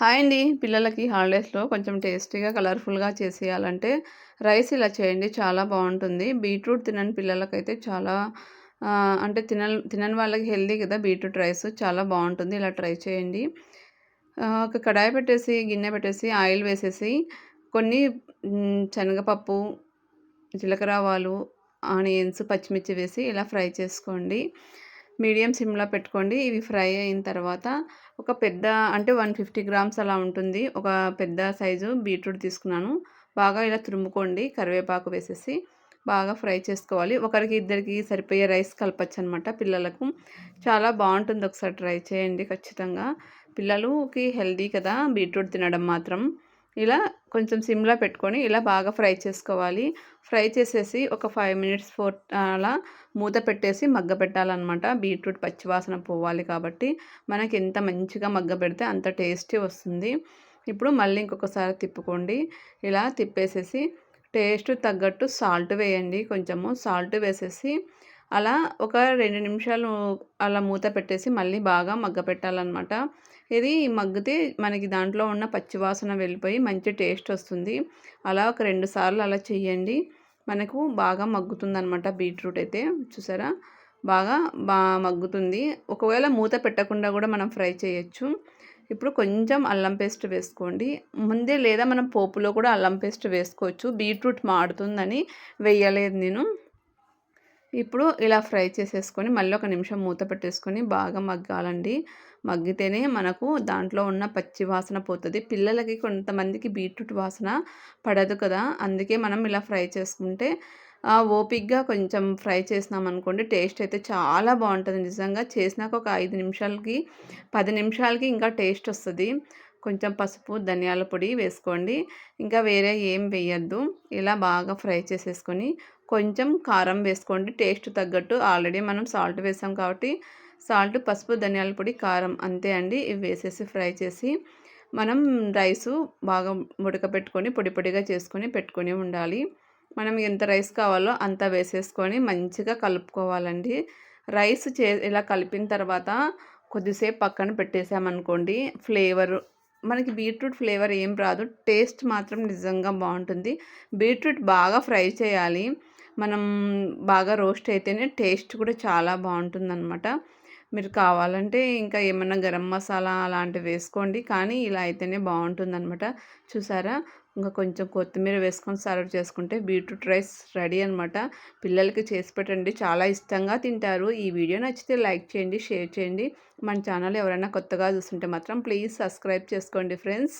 Hi అండి. పిల్లలకి హాలిడేస్లో కొంచెం టేస్టీగా కలర్ఫుల్గా చేసేయాలంటే రైస్ ఇలా చేయండి. చాలా బాగుంటుంది. బీట్రూట్ తినని పిల్లలకైతే చాలా అంటే తిన తినని వాళ్ళకి హెల్దీ కదా బీట్రూట్ రైస్. చాలా బాగుంటుంది. ఇలా ట్రై చేయండి. ఒక కడాయి పెట్టేసి గిన్నె పెట్టేసి ఆయిల్ వేసేసి కొన్ని శనగపప్పు జీలకర్ర ఆవాలు ఆనియన్స్ పచ్చిమిర్చి వేసి ఇలా ఫ్రై చేసుకోండి. మీడియం సిమ్లో పెట్టుకోండి. ఇవి ఫ్రై అయిన తర్వాత ఒక పెద్ద అంటే వన్ ఫిఫ్టీ గ్రామ్స్ అలా ఉంటుంది. ఒక పెద్ద సైజు బీట్రూట్ తీసుకున్నాను. బాగా ఇలా తురుముకోండి. కరివేపాకు వేసేసి బాగా ఫ్రై చేసుకోవాలి. ఒకరికి ఇద్దరికి సరిపోయే రైస్ కలపచ్చు అనమాట పిల్లలకు. చాలా బాగుంటుంది. ఒకసారి ట్రై చేయండి ఖచ్చితంగా. పిల్లలకి హెల్దీ కదా బీట్రూట్ తినడం మాత్రం. ఇలా కొంచెం సిమ్లో పెట్టుకొని ఇలా బాగా ఫ్రై చేసుకోవాలి. ఫ్రై చేసేసి ఒక ఫైవ్ మినిట్స్ ఫోర్ అలా మూత పెట్టేసి మగ్గ పెట్టాలన్నమాట. బీట్రూట్ పచ్చివాసన పోవాలి కాబట్టి మనకి ఎంత మంచిగా మగ్గ పెడితే అంత టేస్టీ వస్తుంది. ఇప్పుడు మళ్ళీ ఇంకొకసారి తిప్పుకోండి. ఇలా తిప్పేసేసి టేస్ట్ తగ్గట్టు సాల్ట్ వేయండి. కొంచెము సాల్ట్ వేసేసి అలా ఒక రెండు నిమిషాలు అలా మూత పెట్టేసి మళ్ళీ బాగా మగ్గ పెట్టాలన్నమాట. ఇది మగ్గితే మనకి దాంట్లో ఉన్న పచ్చివాసన వెళ్ళిపోయి మంచి టేస్ట్ వస్తుంది. అలా ఒక రెండు సార్లు అలా చేయండి మనకు బాగా మగ్గుతుంది అనమాట బీట్రూట్ అయితే. చూసారా? బాగా బాగా మగ్గుతుంది. ఒకవేళ మూత పెట్టకుండా కూడా మనం ఫ్రై చేయొచ్చు. ఇప్పుడు కొంచెం అల్లం పేస్ట్ వేసుకోండి. ముందే లేదా మనం పోపులో కూడా అల్లం పేస్ట్ వేసుకోవచ్చు. బీట్రూట్ మాడుతుందని వేయలేదు నేను. ఇప్పుడు ఇలా ఫ్రై చేసేసుకొని మళ్ళీ ఒక నిమిషం మూత పెట్టేసుకొని బాగా మగ్గాలండి. మగ్గితేనే మనకు దాంట్లో ఉన్న పచ్చి వాసన పోతుంది. పిల్లలకి కొంతమందికి బీట్రూట్ వాసన పడదు కదా. అందుకే మనం ఇలా ఫ్రై చేసుకుంటే ఓపిక్గా కొంచెం ఫ్రై చేసినాం అనుకోండి టేస్ట్ అయితే చాలా బాగుంటుంది. నిజంగా చేసినాక ఒక ఐదు నిమిషాలకి పది నిమిషాలకి ఇంకా టేస్ట్ వస్తుంది. కొంచెం పసుపు ధనియాల పొడి వేసుకోండి. ఇంకా వేరే ఏం వేయద్దు. ఇలా బాగా ఫ్రై చేసేసుకొని కొంచెం కారం వేసుకోండి. టేస్ట్ తగ్గట్టు. ఆల్రెడీ మనం సాల్ట్ వేసాం కాబట్టి సాల్ట్ పసుపు ధనియాల పొడి కారం అంతే అండి. ఇవి వేసేసి ఫ్రై చేసి మనం రైసు బాగా ఉడకపెట్టుకొని పొడి పొడిగా చేసుకొని పెట్టుకొని ఉండాలి. మనం ఎంత రైస్ కావాలో అంత వేసేసుకొని మంచిగా కలుపుకోవాలండి. రైస్ చే ఇలా కలిపిన తర్వాత కొద్దిసేపు పక్కన పెట్టేసామనుకోండి ఫ్లేవర్ మనకి బీట్రూట్ ఫ్లేవర్ ఏం రాదు. టేస్ట్ మాత్రం నిజంగా బాగుంటుంది. బీట్రూట్ బాగా ఫ్రై చేయాలి. మనం బాగా రోస్ట్ అయితేనే టేస్ట్ కూడా చాలా బాగుంటుందన్నమాట. మీరు కావాలంటే ఇంకా ఏమన్నా గరం మసాలా అలాంటివి వేసుకోండి. కానీ ఇలా అయితేనే బాగుంటుందన్నమాట. చూసారా? ఇంకా కొంచెం కొత్తిమీర వేసుకొని సర్వ్ చేసుకుంటే బీట్రూట్ రైస్ రెడీ అనమాట పిల్లలకి చేసి పెట్టండి. చాలా ఇష్టంగా తింటారు. ఈ వీడియో నచ్చితే లైక్ చేయండి షేర్ చేయండి. మన ఛానల్ ఎవరైనా కొత్తగా చూస్తుంటే మాత్రం ప్లీజ్ సబ్స్క్రైబ్ చేసుకోండి ఫ్రెండ్స్.